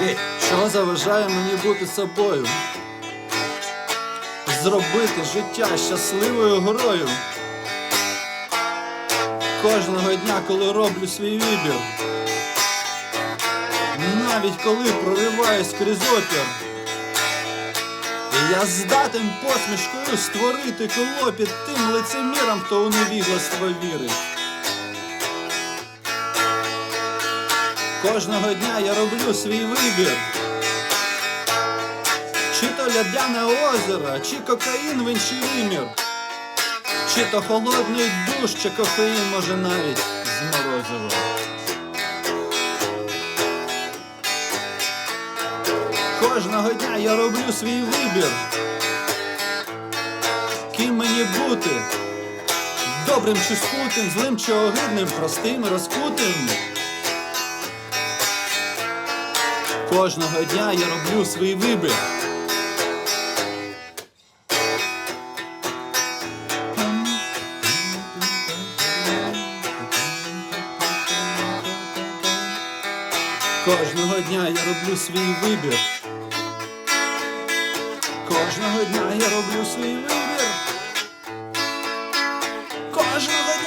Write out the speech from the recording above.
Ей, що заважає мені бути собою? Зробити життя щасливою горою. Кожного дня, коли роблю свій вибір. Навіть коли прориваюсь крізь опір. Я здатен посмішкою створити клопіт тим лицемірам, хто у невігластво вірить. Кожного дня я роблю свій вибір. Чи то лядяне озеро, чи кокаїн в інший вимір, чи то холодний душ, чи кофеїн може навіть з морозива. Кожного дня я роблю свій вибір. Ким мені бути? Добрим чи скутим, злим чи огидним, простим і розкутим. Кожного дня я роблю свій вибір. Кожного дня я роблю свій вибір. Кожного дня я роблю свій вибір. Кожного дня.